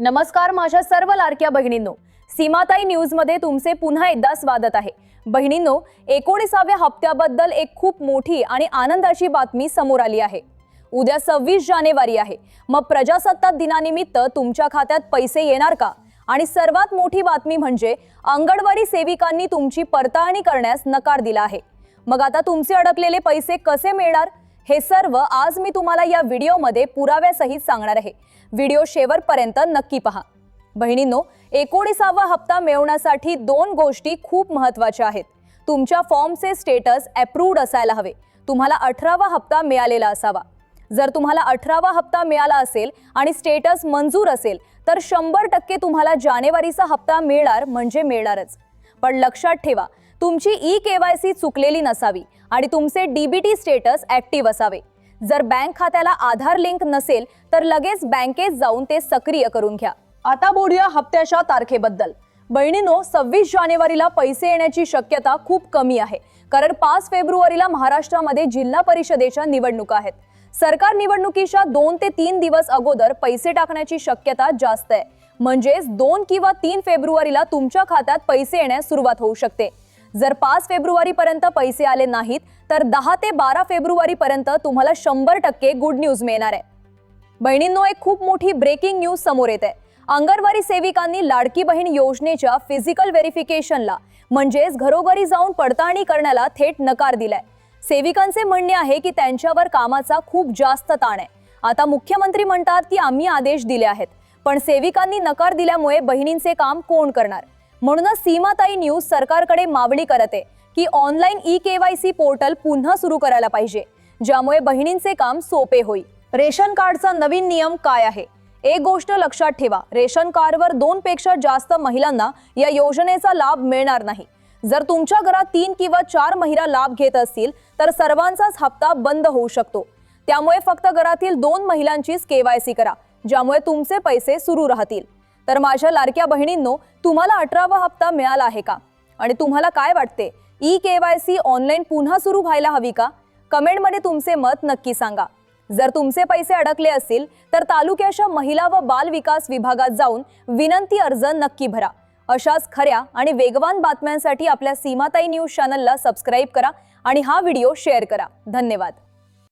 नमस्कार माझ्या सर्व लाडक्या बहिणींनो. सीमाताई न्यूजमध्ये तुमचे पुन्हा एकदा स्वागत आहे. बहिणींनो एकोणीसाव्या हप्त्याबद्दल एक खूप मोठी आणि आनंदाची बातमी समोर आली आहे. उद्या सव्वीस जानेवारी आहे. मग प्रजासत्ताक दिनानिमित्त तुमच्या खात्यात पैसे येणार का? आणि सर्वात मोठी बातमी म्हणजे अंगणवाडी सेविकांनी तुमची पडताळणी करण्यास नकार दिला आहे. मग आता तुमचे अडकलेले पैसे कसे मिळणार? हे सर्व आज मी तुम्हाला या व्हिडिओमध्ये पुराव्यासहित सांगणार आहे. व्हिडिओ शेवटपर्यंत नक्की पहा. बहिणींनो एकोणीसावा हप्ता मिळवण्यासाठी दोन गोष्टी खूप महत्त्वाच्या आहेत. तुमच्या फॉर्मचे स्टेटस अप्रूव्ड असायला हवे. तुम्हाला अठरावा हप्ता मिळालेला असावा. जर तुम्हाला अठरावा हप्ता मिळाला असेल आणि स्टेटस मंजूर असेल तर शंभर टक्के तुम्हाला जानेवारीचा हप्ता मिळणार म्हणजे मिळणारच. पण लक्षात ठेवा तुमची ई केवायसी चुकलेली नसावी आणि तुमचे डीबीटी स्टेटस ऍक्टिव्ह असावे. जर बँक खात्याला आधार लिंक नसेल तर लगेच बँकेत जाऊन ते सक्रिय करून घ्या. आता बोलूया हप्त्याच्या तारखेबद्दल. बहिणीनो सव्वीस जानेवारीला पैसे येण्याची शक्यता खूप कमी आहे कारण पाच फेब्रुवारीला महाराष्ट्रामध्ये जिल्हा परिषदेच्या निवडणुका आहेत. सरकार निवडणुकीच्या दोन ते तीन दिवस अगोदर पैसे टाकण्याची शक्यता जास्त आहे. म्हणजेच दोन किंवा तीन फेब्रुवारीला तुमच्या खात्यात पैसे येण्यास सुरुवात होऊ शकते. जर पाच फेब्रुवारीपर्यंत पैसे आले नाहीत तर दहा ते बारा फेब्रुवारीपर्यंत तुम्हाला शंभर टक्के गुड न्यूज मिळणार आहे. बहिणींनो एक खूप मोठी ब्रेकिंग न्यूज समोर येते. अंगणवाडी सेविकांनी लाडकी बहीण योजनेच्या फिजिकल व्हेरिफिकेशनला म्हणजेच घरोघरी जाऊन पडताळणी करण्याला थेट नकार दिलाय. सेविकांचे म्हणणे आहे की त्यांच्यावर कामाचा खूप जास्त ताण आहे. आता मुख्यमंत्री म्हणतात की आम्ही आदेश दिले आहेत पण सेविकांनी नकार दिल्यामुळे बहिणींचे काम कोण करणार? म्हणूनच सीमाताई न्यूज सरकारकडे मागणी करत आहे की ऑनलाईन ई केवायसी पोर्टल पुन्हा सुरू करायला पाहिजे ज्यामुळे बहिणींचे काम सोपे होईल. रेशन कार्डचा नवीन नियम काय आहे? एक गोष्ट लक्षात ठेवा रेशन कार्डवर दोन पेक्षा जास्त महिलांना या योजनेचा लाभ मिळणार नाही. जर तुमच्या घरात तीन किंवा चार महिला लाभ घेत असतील तर सर्वांचाच हप्ता बंद होऊ शकतो. त्यामुळे फक्त घरातील दोन महिलांचीच केवायसी करा ज्यामुळे तुमचे पैसे सुरू राहतील. तर माझ्या लाडक्या बहिणींनो तुम्हाला अठरावा हप्ता मिळाला आहे का? आणि तुम्हाला काय वाटते? E K Y C online पुन्हा सुरू व्हायला हवी का? कमेंटमध्ये तुमचे मत नक्की सांगा. जर तुमचे पैसे अडकले असतील तर तालुक्याच्या महिला व बाल विकास विभागात जाऊन विनंती अर्ज नक्की भरा. अशाच खऱ्या आणि वेगवान बातम्यांसाठी आपल्या सीमाताई न्यूज चॅनलला सबस्क्राईब करा आणि हा व्हिडिओ शेअर करा. धन्यवाद.